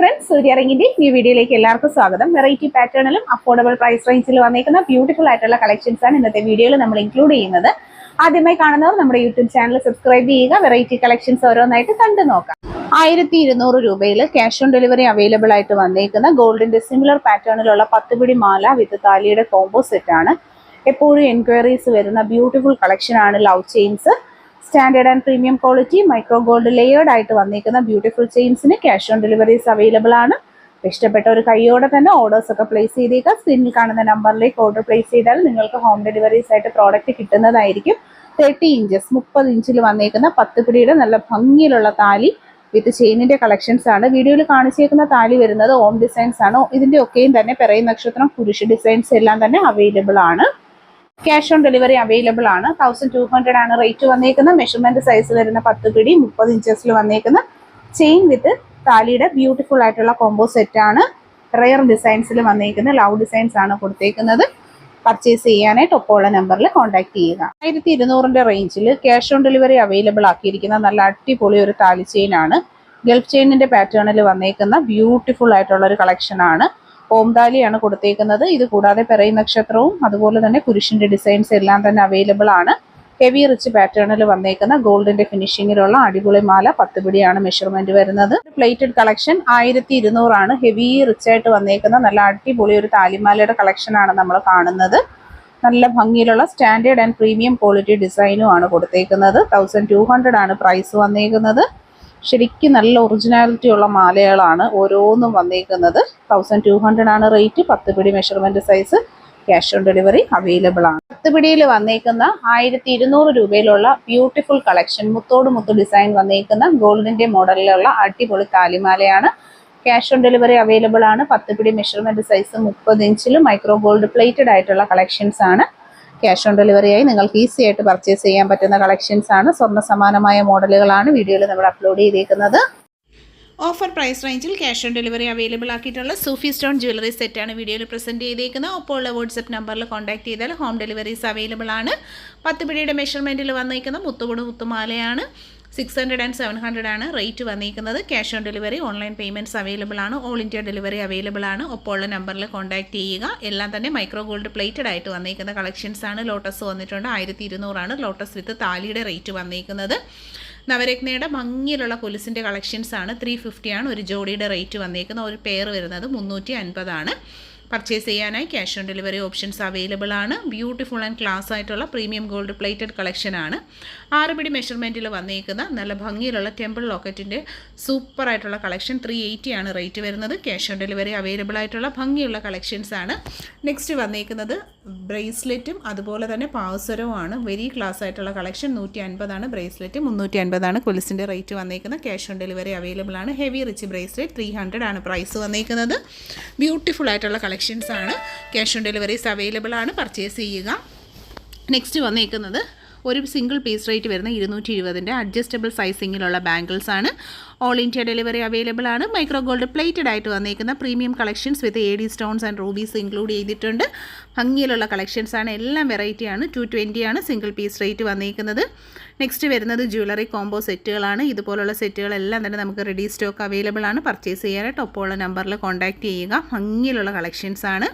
Friends സൂര്യറിങ്ങിന്റെ new വീഡിയോയിലേക്ക് എല്ലാവർക്കും സ്വാഗതം. വെറൈറ്റി പാറ്റേണിലും അഫോർഡബിൾ പ്രൈസ് റേഞ്ചിൽ വന്നേക്കുന്ന ബ്യൂട്ടിഫുൾ ആയിട്ടുള്ള കളക്ഷൻസ് ആണ് ഇന്നത്തെ വീഡിയോയിൽ നമ്മൾ ഇൻക്ലൂഡ് ചെയ്യുന്നത്. ആദ്യമായി കാണുന്നവർ നമ്മുടെ യൂട്യൂബ് ചാനൽ സബ്സ്ക്രൈബ് ചെയ്യുക വെറൈറ്റി കളക്ഷൻസ് ഓരോന്നായിട്ട് കണ്ടു നോക്കാം. ആയിരത്തി ഇരുന്നൂറ് രൂപയിൽ ക്യാഷ് ഓൺ ഡെലിവറി അവൈലബിൾ ആയിട്ട് വന്നേക്കുന്ന ഗോൾഡിന്റെ സിമിലർ പാറ്റേണിലുള്ള പത്ത് പിടി മാല വിത്ത് താലിയുടെ കോംബോ സെറ്റ് ആണ്. എപ്പോഴും എൻക്വയറീസ് വരുന്ന ബ്യൂട്ടിഫുൾ കളക്ഷൻ ആണ് love chains. Standard and premium quality micro gold layered ആയിട്ട് വന്നിരിക്കുന്ന ബ്യൂട്ടിഫുൾ ചെയിൻസിന് ക്യാഷ് ഓൺ ഡെലിവറീസ് അവൈലബിൾ ആണ്. ഇഷ്ടപ്പെട്ട ഒരു കൈയോടെ തന്നെ ഓർഡേഴ്സ് ഒക്കെ പ്ലേസ് ചെയ്തേക്കുക. സ്ക്രീനിൽ കാണുന്ന നമ്പറിലേക്ക് ഓർഡർ പ്ലേസ് ചെയ്താൽ നിങ്ങൾക്ക് ഹോം ഡെലിവറീസ് ആയിട്ട് പ്രോഡക്റ്റ് കിട്ടുന്നതായിരിക്കും. തേർട്ടി ഇഞ്ചസ് മുപ്പത് ഇഞ്ചിൽ വന്നേക്കുന്ന പത്ത് പിടിയുടെ നല്ല ഭംഗിയിലുള്ള താലി വിത്ത് ചെയിനിന്റെ കളക്ഷൻസ് ആണ്. വീഡിയോയിൽ കാണിച്ചേക്കുന്ന താലി വരുന്നത് ഓം ഡിസൈൻസ് ആണ്. ഇതിന്റെ ഒക്കെയും തന്നെ പിറയ നക്ഷത്രം പുരുഷ ഡിസൈൻസ് എല്ലാം തന്നെ അവൈലബിൾ ആണ്. ക്യാഷ് ഓൺ ഡെലിവറി അവൈലബിൾ ആണ്. തൗസൻഡ് ടു ഹൺഡ്രഡ് ആണ് റേറ്റ് വന്നേക്കുന്നത്. മെഷർമെന്റ് സൈസ് വരുന്ന പത്ത് പിടി മുപ്പത് ഇഞ്ചസിൽ വന്നേക്കുന്ന ചെയിൻ വിത്ത് താലിയുടെ ബ്യൂട്ടിഫുൾ ആയിട്ടുള്ള കോംബോ സെറ്റ് ആണ്. റെയർ ഡിസൈൻസിൽ വന്നേക്കുന്ന ലവ് ഡിസൈൻസ് ആണ് കൊടുത്തേക്കുന്നത്. പർച്ചേസ് ചെയ്യാനായിട്ട് ഒപ്പമുള്ള നമ്പറിൽ കോൺടാക്ട് ചെയ്യുക. ആയിരത്തി ഇരുന്നൂറിന്റെ റേഞ്ചിൽ ക്യാഷ് ഓൺ ഡെലിവറി അവൈലബിൾ ആക്കിയിരിക്കുന്ന നല്ല അടിപൊളി ഒരു താലി ചെയിൻ ആണ്. ഗൾഫ് ചെയിനിന്റെ പാറ്റേണിൽ വന്നേക്കുന്ന ബ്യൂട്ടിഫുൾ ആയിട്ടുള്ള ഒരു കളക്ഷനാണ് ഓംതാലിയാണ് കൊടുത്തേക്കുന്നത്. ഇത് കൂടാതെ പെറൈ നക്ഷത്രവും അതുപോലെ തന്നെ കുരിശിന്റെ ഡിസൈൻസ് എല്ലാം തന്നെ അവൈലബിൾ ആണ്. ഹെവി റിച്ച് പാറ്റേണിൽ വന്നേക്കുന്ന ഗോൾഡിന്റെ ഫിനിഷിങ്ങിലുള്ള അടിപൊളി മാല പത്ത് പിടിയാണ് മെഷർമെന്റ് വരുന്നത്. പ്ലേറ്റഡ് കളക്ഷൻ ആയിരത്തി ഇരുന്നൂറാണ് ഹെവി റിച്ച് ആയിട്ട് വന്നേക്കുന്ന നല്ല അടിപൊളി ഒരു താലിമാലയുടെ കളക്ഷനാണ് നമ്മൾ കാണുന്നത്. നല്ല ഭംഗിയിലുള്ള സ്റ്റാൻഡേർഡ് ആൻഡ് പ്രീമിയം ക്വാളിറ്റി ഡിസൈനും ആണ് കൊടുത്തേക്കുന്നത്. തൗസൻഡ് ടു ഹൺഡ്രഡ് ആണ് പ്രൈസ് വന്നേക്കുന്നത്. ശരിക്കും നല്ല ഒറിജിനാലിറ്റി ഉള്ള മാലകളാണ് ഓരോന്നും വന്നേക്കുന്നത്. തൗസൻഡ് ടു ഹൺഡ്രഡ് ആണ് റേറ്റ് പത്ത് പിടി measurement size cash on delivery available ആണ്. പത്ത് പിടിയിൽ വന്നേക്കുന്ന ആയിരത്തി ഇരുന്നൂറ് രൂപയിലുള്ള ബ്യൂട്ടിഫുൾ കളക്ഷൻ മുത്തോട് മുത്ത് ഡിസൈൻ വന്നേക്കുന്ന ഗോൾഡിന്റെ മോഡലിലുള്ള അടിപൊളി താലിമാലയാണ്. ക്യാഷ് ഓൺ ഡെലിവറി അവൈലബിൾ ആണ്. പത്ത് പിടി മെഷർമെന്റ് സൈസ് മുപ്പത് ഇഞ്ചിലും മൈക്രോ ഗോൾഡ് പ്ലേറ്റഡ് ആയിട്ടുള്ള കളക്ഷൻസ് ആണ്. ക്യാഷ് ഓൺ ഡെലിവറിയായി നിങ്ങൾക്ക് ഈസി ആയിട്ട് പർച്ചേസ് ചെയ്യാൻ പറ്റുന്ന കളക്ഷൻസ് ആണ്. സ്വർണ സമാനമായ മോഡലുകളാണ് വീഡിയോയിൽ നമ്മൾ അപ്ലോഡ് ചെയ്തേക്കുന്നത്. ഓഫർ പ്രൈസ് റേഞ്ചിൽ ക്യാഷ് ഓൺ ഡെലിവറി അവൈലബിൾ ആക്കിയിട്ടുള്ള സൂഫി സ്റ്റോൺ ജ്വല്ലറി സെറ്റാണ് വീഡിയോയിൽ പ്രസന്റ് ചെയ്തേക്കുന്നത്. അപ്പോൾ ഉള്ള വാട്സപ്പ് നമ്പറിൽ കോൺടാക്ട് ചെയ്താൽ ഹോം ഡെലിവറീസ് അവൈലബിൾ ആണ്. പത്ത് പിടിയുടെ മെഷർമെന്റിൽ വന്നിരിക്കുന്ന മുത്തുകൂട് മുത്തുമാലയാണ്. Six hundred and seven hundred ആണ് റേറ്റ് വന്നിരിക്കുന്നത്. Cash on delivery online payments available ആണ് ഓൾ ഇന്ത്യ ഡെലിവറി അവൈലബിൾ ആണ് ഒപ്പം ഉള്ള നമ്പറിൽ കോൺടാക്ട് ചെയ്യുക. എല്ലാം തന്നെ മൈക്രോ ഗോൾഡ് പ്ലേറ്റഡ് ആയിട്ട് വന്നിരിക്കുന്ന കളക്ഷൻസ് ആണ്. ലോട്ടസ് വന്നിട്ടുണ്ട്. ആയിരത്തി ഇരുന്നൂറാണ് ലോട്ടസ് വിത്ത് താലിയുടെ റേറ്റ് വന്നിരിക്കുന്നത്. നവരത്നയുടെ ഭംഗിയിലുള്ള കൊലുസിന്റെ കളക്ഷൻസ് ആണ്. ത്രീ ആണ് ഒരു ജോഡിയുടെ റേറ്റ് വന്നിരിക്കുന്നത്. ഒരു പെയർ വരുന്നത് മുന്നൂറ്റി അൻപതാണ്. പർച്ചേസ് ചെയ്യാനായി cash on delivery options available ആണ്. ബ്യൂട്ടിഫുൾ ആൻഡ് ക്ലാസ് ആയിട്ടുള്ള പ്രീമിയം ഗോൾഡ് പ്ലേറ്റഡ് കളക്ഷൻ ആണ്. ആറ് പിടി മെഷർമെന്റിൽ വന്നേക്കുന്ന നല്ല ഭംഗിയിലുള്ള ടെമ്പിൾ ലോക്കറ്റിന്റെ സൂപ്പർ ആയിട്ടുള്ള കളക്ഷൻ ത്രീ എയ്റ്റി ആണ് റേറ്റ് വരുന്നത്. ക്യാഷ് ഓൺ ഡെലിവറി അവൈലബിൾ ആയിട്ടുള്ള ഭംഗിയുള്ള കളക്ഷൻസ് ആണ്. നെക്സ്റ്റ് വന്നേക്കുന്നത് ബ്രേസ്ലെറ്റും അതുപോലെ തന്നെ പാവസരവും ആണ്. വെരി ക്ലാസ് ആയിട്ടുള്ള കളക്ഷൻ നൂറ്റി അൻപതാണ് ബ്രേസ്ലെറ്റ് മുന്നൂറ്റി അൻപതാണ് കൊലിസിന്റെ റേറ്റ് വന്നേക്കുന്നത് ക്യാഷ് ഓൺ ഡെലിവറി അവൈലബിൾ ആണ്. Heavy rich bracelet three hundred ആണ് പ്രൈസ് വന്നേക്കുന്നത്. ബ്യൂട്ടിഫുൾ ആയിട്ടുള്ള കളക്ഷൻസ് ആണ്. ക്യാഷ് ഓൺ ഡെലിവറീസ് അവൈലബിൾ ആണ്. പർച്ചേസ് ചെയ്യുക. നെക്സ്റ്റ് വന്നേക്കുന്നത് ഒരു സിംഗിൾ പീസ് റേറ്റ് വരുന്ന ഇരുന്നൂറ്റി ഇരുപതിന്റെ അഡ്ജസ്റ്റബിൾ സൈസിങ്ങിലുള്ള ബാംഗിൾസ് ആണ്. ഓൾ ഇന്ത്യ ഡെലിവറി അവൈലബിൾ ആണ്. മൈക്രോ ഗോൾഡ് പ്ലേറ്റഡ് ആയിട്ട് വന്നേക്കുന്ന premium collections with A D stones and rubies include ചെയ്തിട്ടുണ്ട്. ഭംഗിയിലുള്ള കളക്ഷൻസ് ആണ്. എല്ലാം വെറൈറ്റി ആണ്. ടു ട്വന്റി ആണ് സിംഗിൾ പീസ് റേറ്റ് വന്നേക്കുന്നത്. നെക്സ്റ്റ് വരുന്നത് ജ്വല്ലറി കോംബോ സെറ്റുകളാണ് ഇതുപോലുള്ള സെറ്റുകളെല്ലാം തന്നെ നമുക്ക് റെഡി സ്റ്റോക്ക് അവൈലബിൾ ആണ്. പർച്ചേസ് ചെയ്യാനായിട്ട് ഒപ്പമുള്ള നമ്പറിൽ കോൺടാക്റ്റ് ചെയ്യുക. ഭംഗിയിലുള്ള കളക്ഷൻസ് ആണ്.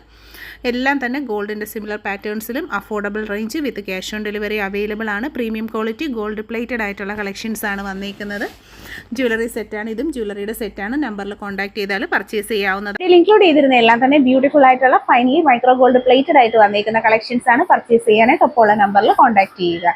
എല്ലാം തന്നെ ഗോൾഡിന്റെ similar പാറ്റേൺസിലും affordable range with cash on delivery available ആണ്. പ്രീമിയം ക്വാളിറ്റി ഗോൾഡ് പ്ലേറ്റഡ് ആയിട്ടുള്ള കളക്ഷൻസ് ആണ് വന്നിരിക്കുന്നത് ജ്വല്ലറി സെറ്റാണ് ഇതും. ജ്വല്ലറിയുടെ സെറ്റാണ് നമ്പറിൽ കോൺടാക്ട് ചെയ്താൽ പർച്ചേസ് ചെയ്യാവുന്നത് ഇതിൽ ഇൻക്ലൂഡ് ചെയ്തിരുന്ന എല്ലാം തന്നെ ബ്യൂട്ടിഫുൾ ആയിട്ടുള്ള ഫൈനലി മൈക്രോ ഗോൾഡ് പ്ലേറ്റഡ് ആയിട്ട് വന്നിരിക്കുന്ന കളക്ഷൻസ് ആണ് പർച്ചേസ് ചെയ്യാനായിട്ട് ഒപ്പമുള്ള നമ്പറിൽ കോൺടാക്ട് ചെയ്യുക.